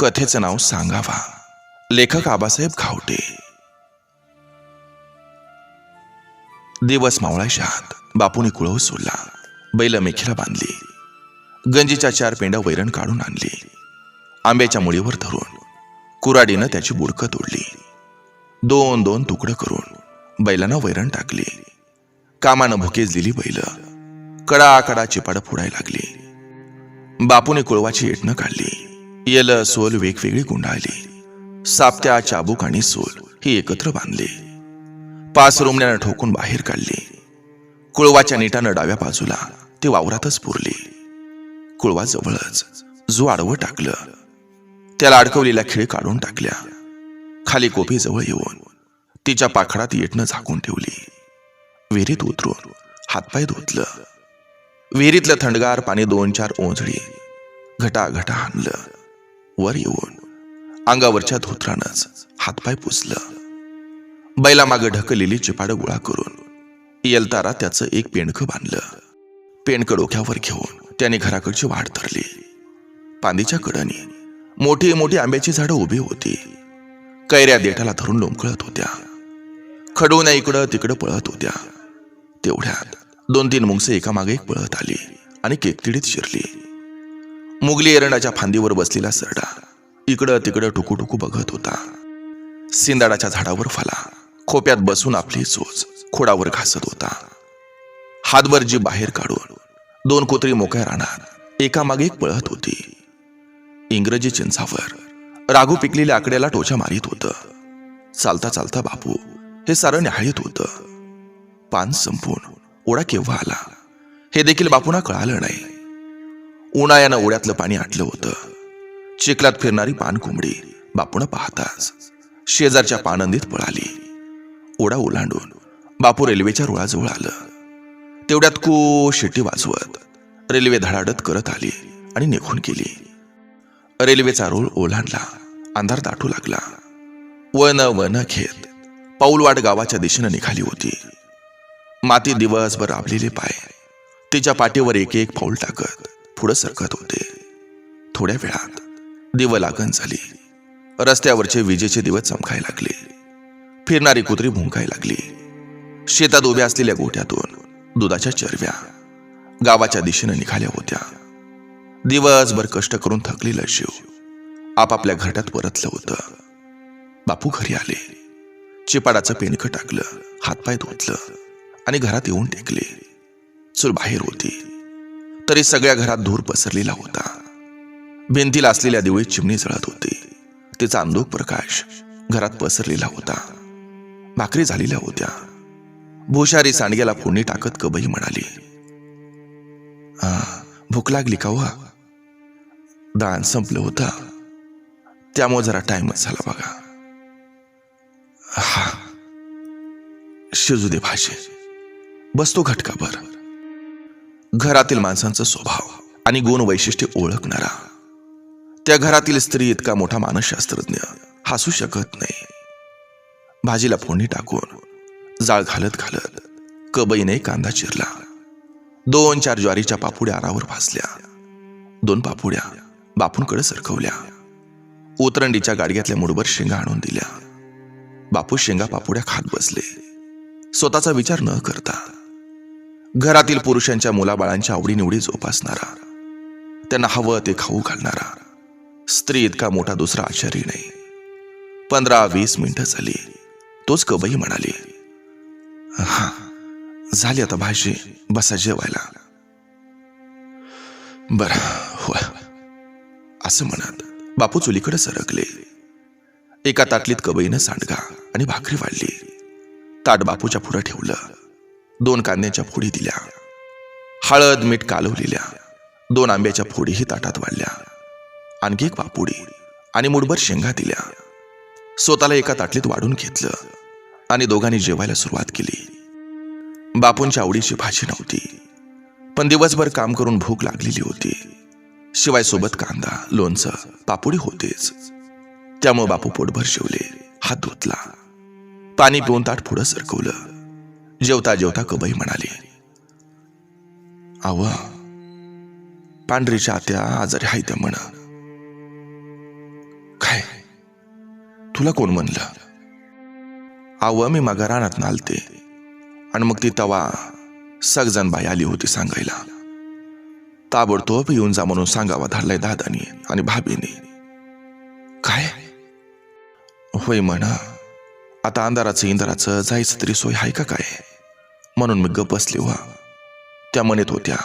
कथेचं नाव सांगावा. लेखक आबासाहेब खावटे. दिवस मावळा शहात बापूने कुळव सोडला. बैल मेखीला बांधली. गंजीच्या चार पेंड्या वैरण काढून आणली. आंब्याच्या मुळीवर धरून कुराडीनं त्याची बुडकं तोडली. दोन दोन तुकडं करून बैलांना वैरण टाकली. कामानं भुकेजलेली बैल. कडा कडा चिपाड फोडायला लागली. बापूने कुळवाची येटणं काढली. यल सोल वेगवेगळी गुंडाळली. सापत्या चाबूक आणि सोल ही एकत्र बांधली. पाच रुमण्यानं ठोकून बाहेर काढली. कुळवाच्या नीटानं डाव्या बाजूला ते वावरातच पुरली. कुळवा जवळच जो आडवं टाकलं. त्याला अडकवलेल्या खिळे काढून टाकल्या. खाली कोपी जवळ येऊन तिच्या पाखडात येटणं झाकून ठेवली. विहिरीत उतरून हातपाय धुतलं. विहिरीतलं थंडगार पाणी दोन चार ओंजळी घटा घटा आणलं. वर येऊन अंगावरच्या धोत्रानंच हातपाय पुसलं. बैलामागे ढकलेली चिपाड गोळा करून येलतारा त्याचं एक पेंडकं बांधलं. पेंडकं डोक्यावर घेऊन त्याने घराकडची वाट धरली. पांदीच्या कडाने मोठी मोठी आंब्याची झाडं उभी होती. कैऱ्या देठाला धरून लोंबकळत होत्या. खडून इकडं तिकडं पळत होत्या. तेवढ्यात दोन तीन मुंगसे एकामागे एक पळत आली आणि केकतिडीत शिरली. मुगली एरंडाच्या फांदीवर बसलेला सरडा इकडं तिकडं टुकू टुकू बघत होता. सिंदाडाच्या झाडावर फला खोप्यात बसून आपली चोच खोडावर घासत होता. हातभर जी बाहेर काढून दोन कुत्री मोकळ्या रानात एकामागे एक पळत होती. इंग्रजी चिंचावर राघू पिकलेल्या आकड्याला टोचा मारित होतं. चालता चालता बापू हे सारं न्याहाळीत होतं. पान संपून ओढा केव्हा आला हे देखील बापूंना कळालं नाही. उन्हाळ्यानं ओढ्यातलं पाणी आटलं होतं. चिखलात फिरणारी पानकोंबडी बापूनं बापून पाहताच शेजारच्या पानंदीत पळाली. ओढा ओलांडून बापू रेल्वेच्या रुळाजवळ आलं. तेवढ्यात को शिट्टी वाजवत रेल्वे धडाडत करत आली आणि निघून गेली. रेल्वेचा रोळ ओलांडला अंधार दाटू लागला. वन वन घेत पाऊलवाड गावाच्या दिशेनं निघाली होती. माती दिवसभर राबलेले पाय तिच्या पाठीवर एक एक पाऊल टाकत पुढं सरकत होते. थोड्या वेळात दिव लागण झाली. रस्त्यावरचे विजेचे दिवस चमकायला लागले. फिरणारी कुत्री भुंकाय लागली. शेतात उभ्या असलेल्या गोठ्यातून दुधाच्या चरव्या गावाच्या दिशेनं निघाल्या होत्या. दिवसभर कष्ट करून थकलेलं शिव आपापल्या घरात परतलं होतं. बापू घरी आले. चिपाडाचं पेनकं टाकलं हातपाय धुतलं आणि घरात येऊन टेकले. चूल बाहेर होती. तरी सगळ्या घरात धूर पसरलेला होता. भिंतीला असलेल्या दिवळीत चिमणी जळत होती. तिचा अंधोक प्रकाश घरात पसरलेला होता. भाकरी झालेल्या होत्या. भुशारी सांडग्याला फोडणी टाकत कबई म्हणाली हा भूक लागली का वा? दान संपलं होतं. त्यामुळे जरा टाइमच झाला बघा. हा शिजू दे भाषे बसतो घटकाभर. घरातील माणसांचा स्वभाव आणि गुण वैशिष्ट्य ओळखणारा. त्या घरातील स्त्री इतका मोठा मानसशास्त्रज्ञ हसू शकत नाही. भाजीला फोडणी टाकून जाळ घालत घालत कबईने कांदा चिरला. दोन चार ज्वारीच्या पापुड्या आरावर भाजल्या. दोन पापुड्या बापूंकडे सरकवल्या. उतरंडीच्या गाडग्यातल्या मुडभर शेंगा आणून दिल्या. बापू शेंगा पापुड्या खात बसले. स्वतःचा विचार न करता घरातील पुरुषांच्या मुलाबाळांच्या आवडीनिवडी जोपासणारा. त्यांना हवं ते खाऊ घालणारा. स्त्री इतका मोठा दुसरा आश्चर्य नाही. पंधरा वीस मिनिटं झाली. तोच कबई म्हणाली हा झाली आता भाजी. बसा जेवायला. बर हो असं म्हणत बापू चुलीकडे सरकले. एका ताटलीत कबईनं सांडगा आणि भाकरी वाढली. ताट बापूच्या पुढं ठेवलं. दोन कांद्याच्या फोडी दिल्या. हळद मीठ कालवलेल्या. दोन आंब्याच्या फोडीही ताटात वाढल्या. आणखी एक पापुडी आणि मुठभर शेंगा दिल्या. स्वतःला एका ताटलीत वाढून घेतलं आणि दोघांनी जेवायला सुरुवात केली. बापूंच्या आवडीची भाजी नव्हती पण दिवसभर काम करून भूक लागलेली होती. शिवाय सोबत कांदा लोणचं पापुडी होतेच. त्यामुळे बापू पोटभर शिवले हात धुतला. पाणी पिऊन ताट पुढं सरकवलं. जेवता जेवता कबई म्हणाली आव पांढरीच्या आत्या आजारी हाय त्या म्हणा तुला कोण म्हणलं? आव मी मागा रानात नालते आणि मग ती तवा सगजण बाई आली होती सांगायला. ताबडतोब येऊन जा म्हणून सांगावा धाडलाय दादानी आणि भाभीने. काय? होय म्हणा आता अंधाराचं इंधाराचं जायचं तरी सोय आहे का काय? म्हणून मी गप बसले व्हा त्या म्हणत होत्या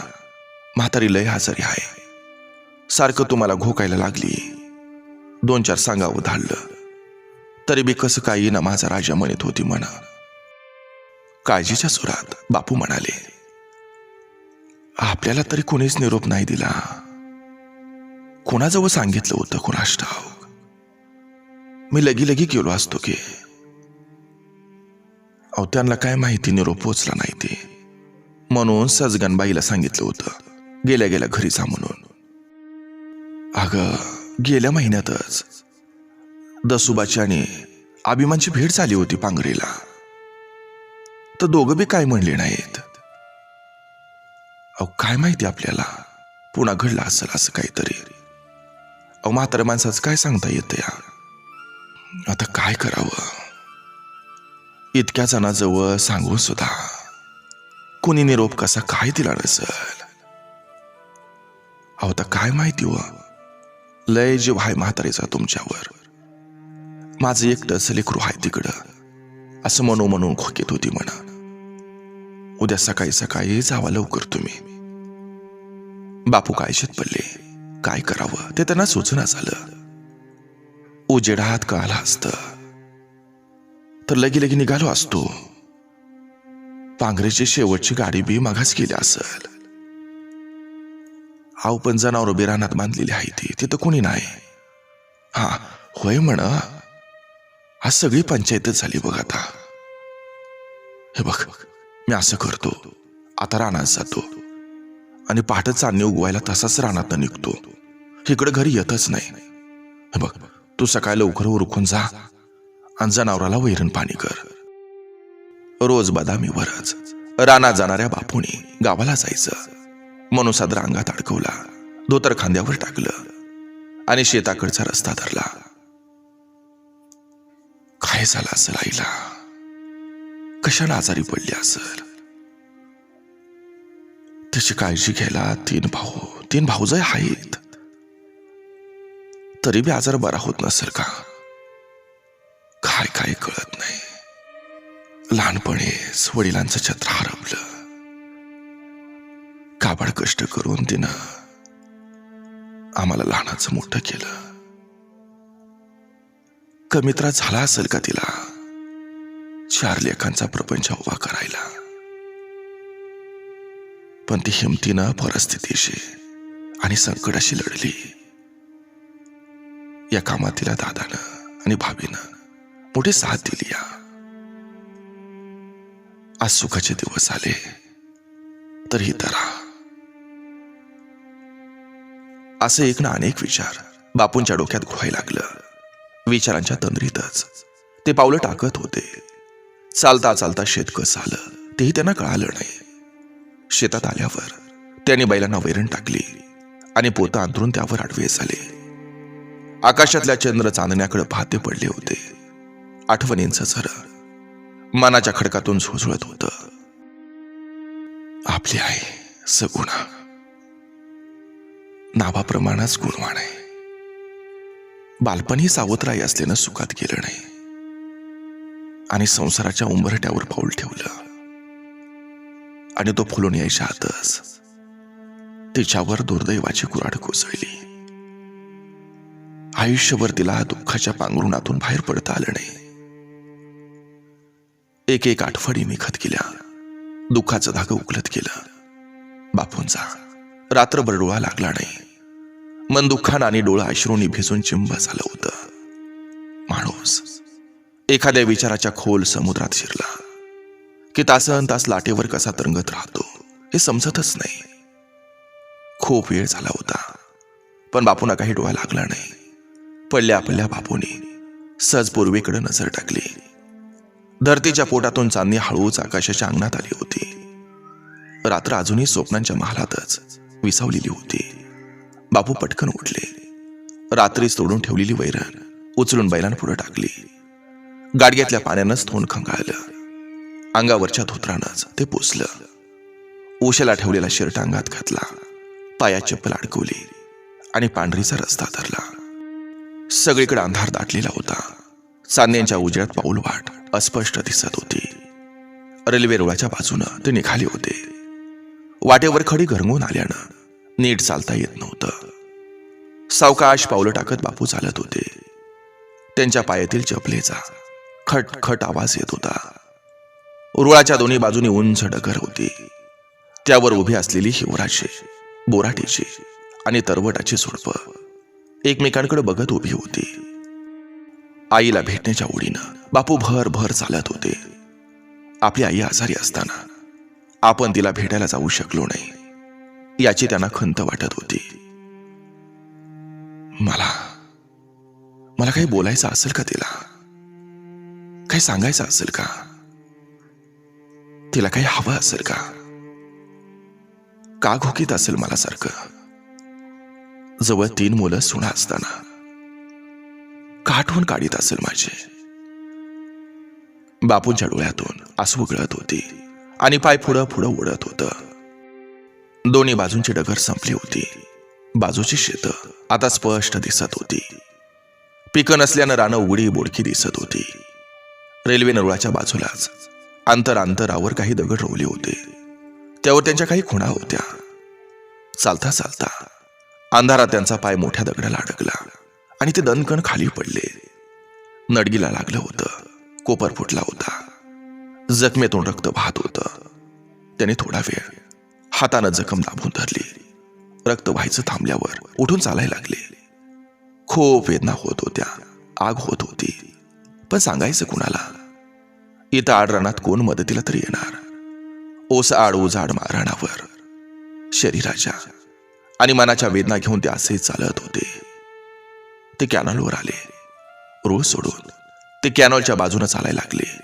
म्हातारी लय आजारी आहे. सारखं तुम्हाला घोकायला लागली. दोन चार सांगावं धाडलं. तरी बी कसं काय येईना माझा राजा म्हणत होती म्हणा. काळजीच्या सुरात बापू म्हणाले आपल्याला तरी कोणीच निरोप नाही दिला. कोणाजवळ सांगितलं होतं कोणाष्टाव? मी लगी लगी गेलो असतो की अहो त्यांना काय माहिती? निरोप पोचला नाही ते. म्हणून सजगनबाईला सांगितलं होतं गेल्या गेल्या घरी जा म्हणून. अगं गेल्या महिन्यातच दसुबाची आणि अभिमानची भेट झाली होती पांगरेला तर दोघं बी काय म्हणले नाहीत? अहो काय माहिती आपल्याला? पुन्हा घडलं असेल असं काहीतरी. अहो म्हाताऱ्या माणसाचं काय सांगता येतं या? आता काय करावं? इतक्या जणाजवळ सांगून सुद्धा कोणी निरोप कसा काय दिला नसल? अहो आता काय माहिती व लय जीव आहे म्हातारीचा तुमच्यावर. माझं एकटं लेकरू आहे तिकडं. असं म्हणू म्हणून खोकेत होती म्हणा. उद्या सकाळी सकाळी जावा लवकर तुम्ही. बापू काय शेत पडले? काय करावं? ते त्यांना सुचना झालं. उजेडात का असतं तर लगी लगी निघालो असतो. पांघरेची शेवटची गाडी बी मागास गेली असल. आव पण जनावर बी रानात बांधलेली आहे ती तिथं कोणी नाही. हा होय म्हण. आज सगळी पंचायतच झाली बघ आता. हे बघ मी असं करतो. आता रानात जातो. आणि पहाटे चांदणी उगवायला तसाच रानात निघतो. इकडे घरी येतच नाही. हे बघ तू सकाळी लवकर उरकून जा. आणि जनावराला वैरण पाणी कर. रोज बदामीवरच रानात जाणाऱ्या बापूने गावाला जायचं. मनुसाद रांगात अंगात अडकवला. धोतर खांद्यावर टाकलं. आणि शेताकडचा रस्ता धरला. काय झालं असेल आईला कशाला आजारी पडली असेल? त्याची काळजी घ्यायला तीन भाऊ तीन भाऊजय आहेत. तरी बी आजार बरा होत नसेल का? काय काय कळत नाही. लहानपणीच वडिलांचं छत्र हरवलं काबाड कष्ट करून तिनं आम्हाला लहानाचं मोठं केलं. कमी त्रास झाला असेल का तिला? चार लेखांचा प्रपंच उभा करायला. पण ती हिमतीनं परिस्थितीशी आणि संकटाशी लढली. या कामात तिला दादानं आणि भाभीनं मोठे साथ दिली या. आज सुखाचे दिवस आले तरी तरा असं एक ना अनेक विचार बापूंच्या डोक्यात घोळायला लागलं. विचारांच्या तंद्रीतच. ते पावलं टाकत होते. चालता चालता शेतकस झालं आलं तेही त्यांना कळालं नाही. शेतात आल्यावर त्यांनी बैलांना वैरण टाकली आणि पोतं अंतरून त्यावर आडवे झाले. आकाशातल्या चंद्र चांदण्याकडे पाहते पडले होते. आठवणींचं झरं मनाच्या खडकातून झुळझुळत होत. आपली आई सगुणा. नावाप्रमाणेच गुणवान आहे. बालपणी सावत्राई असल्यानं सुखात गेलं नाही. आणि संसाराच्या उंबरट्यावर पाऊल ठेवलं. आणि तो फुलून यायच्या आतच तिच्यावर दुर्दैवाची कुराड कोसळली. आयुष्यभर तिला दुःखाच्या पांघरुणातून बाहेर पडता आलं नाही. एक एक आठवडी निघत गेल्या दुःखाचं धागं उकलत गेलं बापूंचा रात्रभर डोळा लागला नाही. मन दुःखानं आणि डोळा अश्रूनी भिजून चिंब झालं होतं. माणूस एखाद्या विचाराच्या खोल समुद्रात शिरला. की तासन तास लाटेवर कसा तरंगत राहतो हे समजतच नाही. खूप वेळ झाला होता. पण बापूंना काही डोळा लागला नाही. पडल्या पडल्या बापूने सहज पूर्वेकडे नजर टाकली. धरतीच्या पोटातून चांदणी हळूच आकाशाच्या अंगणात आली होती. रात्र अजूनही स्वप्नांच्या महालातच विसावलेली होती. बापू पटकन उठले. रात्री तोडून ठेवलेली वैरण उचलून बैलांपुढे टाकली. गाडग्यातल्या पाण्यानंच थोंड खंगाळलं. अंगावरच्या धोत्रानंच ते पोचलं उशाला ठेवलेला शर्ट अंगात घातला. पाया चप्पल अडकवली आणि पांढरीचा रस्ता धरला. सगळीकडे अंधार दाटलेला होता. चांदण्यांच्या उजेडात पाऊल वाट अस्पष्ट दिसत होती. रेल्वे रुळाच्या बाजूनं ते निघाले होते. वाटेवर खडी घरंगून आल्यानं नीट चालता येत नव्हतं. सावकाश पावलं टाकत बापू चालत होते. त्यांच्या पायातील चपलेचा खट खट आवाज येत होता. रुळाच्या दोन्ही बाजूनी उंच डगर होती. त्यावर उभी असलेली हिवराची बोराटीची आणि तरवटाची झुडपं एकमेकांकडे बघत उभी होती. आईला भेटण्याच्या ओढीनं बापू भर भर चालत होते. आपली आई आजारी असताना आपण तिला भेटायला जाऊ शकलो नाही याची त्यांना खंत वाटत होती. मला मला काही बोलायचं असेल का तिला? काही सांगायचं असेल का? तिला काही हवं असेल का? का घोकीत असेल मला सारखं? जवळ तीन मुलं सुना असताना आठवण काढीत असेल माझी. बापूंच्या डोळ्यातून आसू गळत होती आणि पाय पुढं पुढं उडत होतं. दोन्ही बाजूंची डगर संपली होती. बाजूची शेतं आता स्पष्ट दिसत होती. पिकं नसल्यानं रानं उघडी बोडकी दिसत होती. रेल्वे नरुळाच्या बाजूलाच अंतर अंतरावर काही दगड रोवले होते. त्यावर त्यांच्या काही खुणा होत्या. चालता चालता अंधारात त्यांचा पाय मोठ्या दगडाला अडकला. आणि ते दणकण खाली पडले. नडगीला लागलं होतं. कोपर फुटला होता. जखमेतून रक्त वाहत होतं. त्याने थोडा वेळ हातानं जखम दाबून धरली. रक्त व्हायचं थांबल्यावर उठून चालायला लागले. खूप वेदना होत होत्या. आग होत होती. पण सांगायचं कुणाला? इथं आडरानात कोण मदतीला तरी येणार? ओस आड उजाड मारणावर. शरीराच्या आणि मनाच्या वेदना घेऊन ते असे चालत होते. ते कॅनॉलवर आले. रोज सोडून ते कॅनॉलच्या बाजूने चालायला लागले.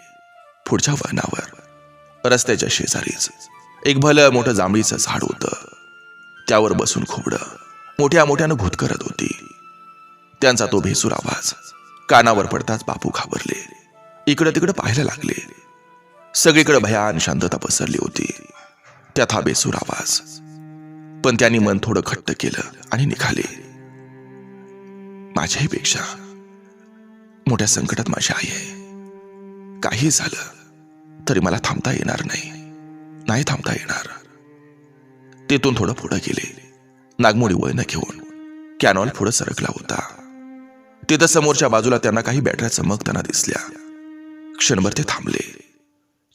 पुढच्या वळणावर रस्त्याच्या शेजारीच एक भलं मोठं जांभळीचं झाड होतं. त्यावर बसून खोबडं मोठ्या मोठ्यानं भूत करत होती. त्यांचा तो भेसूर आवाज कानावर पडताच बापू घाबरले. इकडं तिकडं पाहायला लागले. सगळीकडे भयान शांतता पसरली होती. त्यात हा बेसूर आवाज. पण त्यांनी मन थोडं घट्ट केलं आणि निघाले. माझ्याही पेक्षा मोठ्या संकटात माझी आई आहे. काही झालं तरी मला थांबता येणार नाही. नाही थांबता येणार. तेथून थोडं पुढं गेले. नागमोडी वयनं घेऊन कॅनॉल पुढं सरकला होता. तिथं समोरच्या बाजूला त्यांना काही बॅटऱ्या चमकताना दिसल्या. क्षणभर ते थांबले.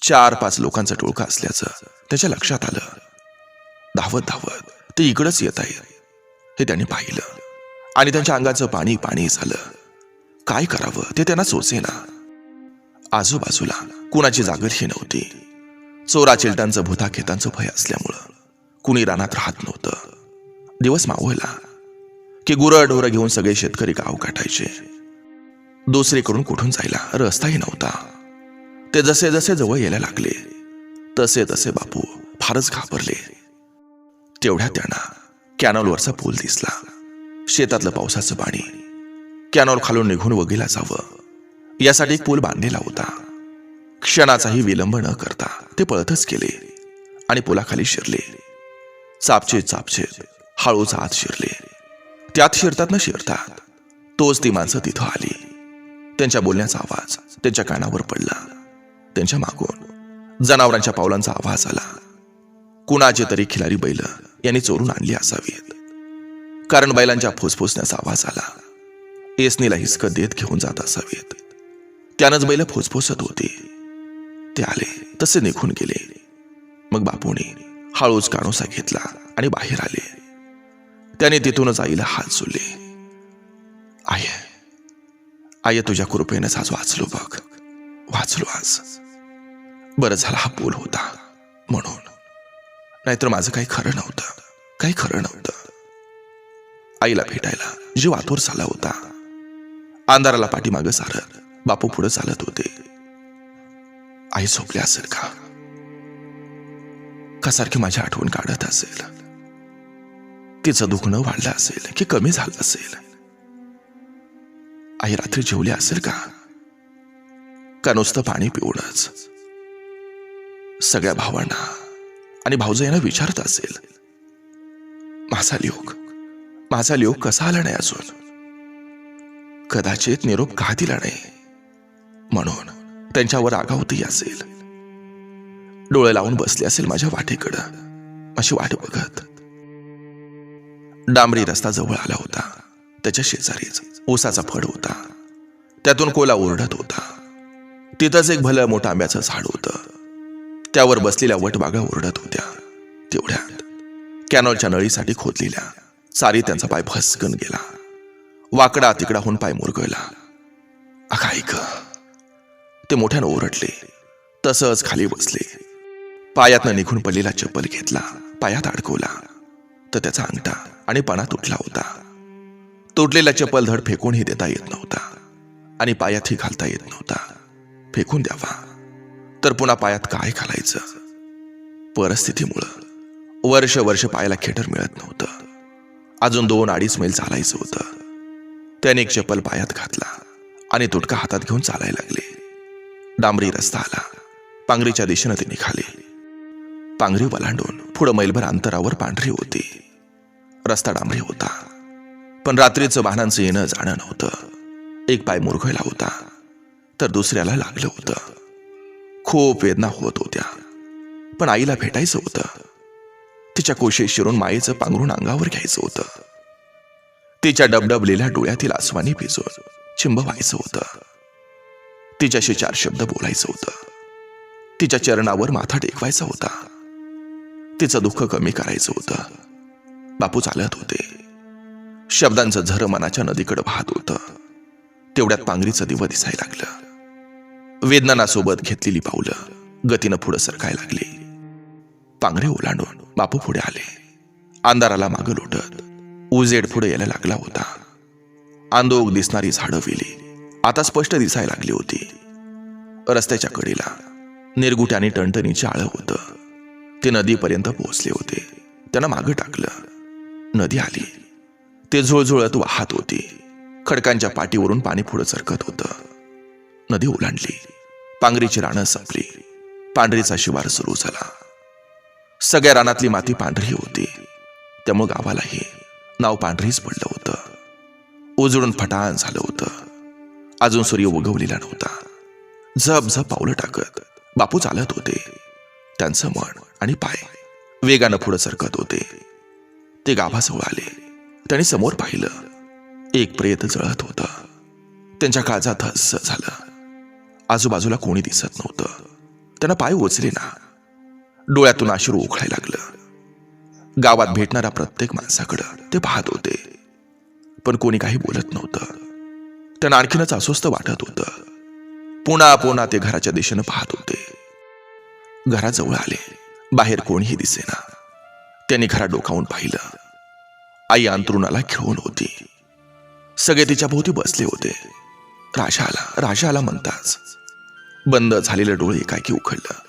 चार पाच लोकांचा टोळका असल्याचं त्याच्या लक्षात आलं. धावत धावत ते इकडंच येत आहे हे त्यांनी पाहिलं. आणि त्यांच्या अंगाचं पाणी पाणी झालं. काय करावं? ते त्यांना सोचेना आजूबाजूला कुणाची जागरही नव्हती. चोरा चिलटांचं भूता खेतांचं भय असल्यामुळं कुणी रानात राहत नव्हतं. दिवस मावळला की गुरं ढोरं घेऊन सगळे शेतकरी गाव काठायचे दुसरीकडून कुठून जायला रस्ताही नव्हता. ते जसे जसे जवळ यायला लागले तसे तसे बापू फारच घाबरले. तेवढ्या त्यांना कॅनॉलवरचा पूल दिसला. शेतातलं पावसाचं पाणी. कॅनॉल खालून निघून वगैला जावं. यासाठी एक पूल बांधलेला होता. क्षणाचाही विलंब न करता ते पळतच गेले आणि पुलाखाली शिरले. चापचे चापचे हळूच आत शिरले. त्यात शिरतात न शिरतात. तोच ती माणसं तिथं आली. त्यांच्या बोलण्याचा आवाज त्यांच्या कानावर पडला. त्यांच्या मागून जनावरांच्या पावलांचा आवाज आला. कुणाचे तरी खिलारी बैल यांनी चोरून आणली असावीत. कारण बैलांच्या फुसफुसण्याचा आवाज आला. एसनीला हिसकत देत घेऊन जात असावेत. त्यानंच बैल फुसफुसत होते. ते आले तसे निघून गेले. मग बापूने हळूच काणोसा घेतला आणि बाहेर आले. त्याने तिथूनच आईला हात सोडले आय आय तुझ्या कृपेनंच आज वाचलो बघ. वाचलो आज. बरं झाला हा पूल होता म्हणून. नाहीतर माझं काही खरं नव्हतं. काही खरं नव्हतं. आईला भेटायला जीव आतुर झाला होता. अंधाराला पाठीमागं सारत बापू पुढे चालत होते. आई झोपली असेल का? का सारखी माझी आठवण काढत असेल. तिचं दुखणं वाढलं असेल की कमी झालं असेल. आई रात्री जेवली असेल का? का नुसतं पाणी पिऊनच? सगळ्या भावांना आणि भाऊजाईंना विचारत असेल. माझा लिओक माझा लेव कसा आला नाही अजून? कदाचित निरोप का दिला नाही? म्हणून त्यांच्यावर आगावतही असेल. डोळे लावून बसले असेल माझ्या वाटेकडं. अशी वाट बघत. डांबरी रस्ता जवळ आला होता. त्याच्या शेजारीच ऊसाचा फड होता. त्यातून कोला ओरडत होता. तिथंच एक भलं मोठं आंब्याचं झाड होतं. त्यावर बसलेल्या वटबागा ओरडत होत्या. तेवढ्यात कॅनॉलच्या नळीसाठी खोदलेल्या सारी त्यांचा पाय फसकन गेला. वाकडा तिकडाहून पाय मुरगळला. अखा ऐक ते मोठ्यानं ओरडले. तसंच खाली बसले. पायातनं निघून पडलेला चप्पल घेतला. पायात अडकवला. तर त्याचा अंगठा आणि पणा तुटला होता. तुटलेला चप्पल धड फेकूनही देता येत नव्हता. आणि पायातही घालता येत नव्हता. फेकून द्यावा. तर पुन्हा पायात काय घालायचं? परिस्थितीमुळं. वर्ष वर्ष पायाला खेटर मिळत नव्हतं. अजून दोन अडीच मैल चालायचं होतं. त्याने एक चप्पल पायात घातला आणि तुटका हातात घेऊन चालायला लागले. डांबरी रस्ता आला. पांगरीच्या दिशेनं ते निघाले. पांगरी वलांडून पुढं मैलभर अंतरावर पांढरी होती. रस्ता डांबरी होता. पण रात्रीचं वाहनांचं येणं जाणं नव्हतं. एक पाय मुरघळला होता तर दुसऱ्याला लागलं होतं. खूप वेदना होत होत्या. पण आईला भेटायचं होतं. तिच्या कोशे शिरून मायेचं पांघरून अंगावर घ्यायचं होतं. तिच्या डबडबलेल्या डोळ्यातील आसवानी भिजून चिंब व्हायचं होतं. तिच्याशी चार शब्द बोलायचं होतं. तिच्या चरणावर माथा टेकवायचा होता. तिचं दुःख कमी करायचं होतं. बापू चालत होते. शब्दांचं झर मनाच्या नदीकडे वाहत होतं. तेवढ्यात पांगरीचं दिवं दिसायला लागलं. वेदनासोबत घेतलेली पावलं गतीनं पुढं सरकायला लागली. पांघरे ओलांडून बापू पुढे आले. अंधाराला मागं लोटत उजेड पुढे यायला लागला होता. आंदोग दिसणारी झाडं वेली. आता स्पष्ट दिसायला लागली होती. रस्त्याच्या कडेला निरगुट्याने टणटणीचे आळं होतं. ते नदीपर्यंत पोहोचले होते. त्यांना मागं टाकलं. नदी आली. ते झुळझुळत वाहत होती. खडकांच्या पाठीवरून पाणी पुढं सरकत होतं. नदी ओलांडली. पांगरीची रानं संपली. पांढरीचा शिवार सुरू झाला. सगळ्या रानातली माती पांढरी होती. त्यामुळे गावालाही नाव पांढरीच पडलं होतं. उजळून फटाण झालं होतं. अजून सूर्य उगवलेला नव्हता. झप झप पावलं टाकत बापू चालत होते. त्यांचं मन आणि पाय वेगानं पुढं सरकत होते. ते गावाजवळ आले. त्यांनी समोर पाहिलं. एक प्रेत जळत होतं. त्यांच्या काळजात हस्स झालं. आजूबाजूला कोणी दिसत नव्हतं. त्यांना पाय उचले ना डोळ्यातून अश्रू उखळायला लागलं. गावात भेटणाऱ्या प्रत्येक माणसाकडं ते पाहत होते. पण कोणी काही बोलत नव्हतं. त्यांना आणखीनच अस्वस्थ वाटत होतं. पुन्हा पुन्हा ते घराच्या दिशेनं पाहत होते. घराजवळ आले. बाहेर कोणीही दिसेना. त्यांनी घरात डोकावून पाहिलं. आई अंतरुणाला खेळून होती. सगळे तिच्या भोवती बसले होते. राजा आला राजा आला म्हणताच. बंद झालेलं डोळे एकाकी उखडलं.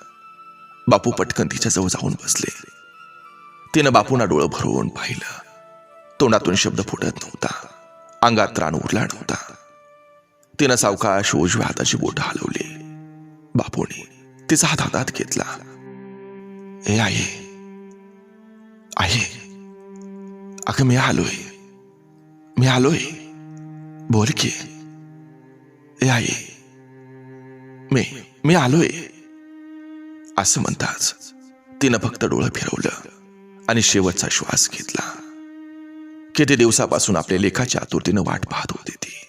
बापू पटकन तिच्या जवळ जाऊन बसले. तिनं बापूंना डोळं भरवून पाहिलं. तोंडातून शब्द फुटत नव्हता. अंगात त्राण उरला नव्हता. तिनं सावकाश उजव्या हाताची बोट हलवली. बापूने तिचा हात हातात घेतला. हे आहे आहे अगं मी आलोय. मी आलोय. बोल की. ए आहे मी मी आलोय. असं म्हणताच तिनं फक्त डोळं फिरवलं आणि शेवटचा श्वास घेतला. किती दिवसापासून आपल्या लेखाच्या आतुरतीनं वाट पाहत होती ती.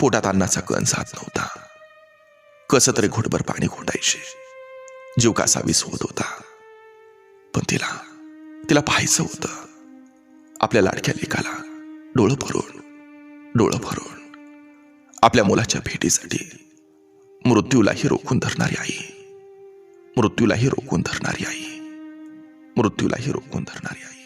पोटात अन्नाचा कण जात नव्हता. कस तरी घोटभर पाणी घोटायचे. जीव कासावीस होत होता. पण तिला तिला पाहायचं होतं. आपल्या लाडक्या लेखाला डोळं भरून डोळं भरून. आपल्या मुलाच्या भेटीसाठी मृत्यूलाही रोखून धरणारी आई. मृत्यूलाही रोखून धरणारी आई. मृत्यूलाही रोखून धरणारी आई.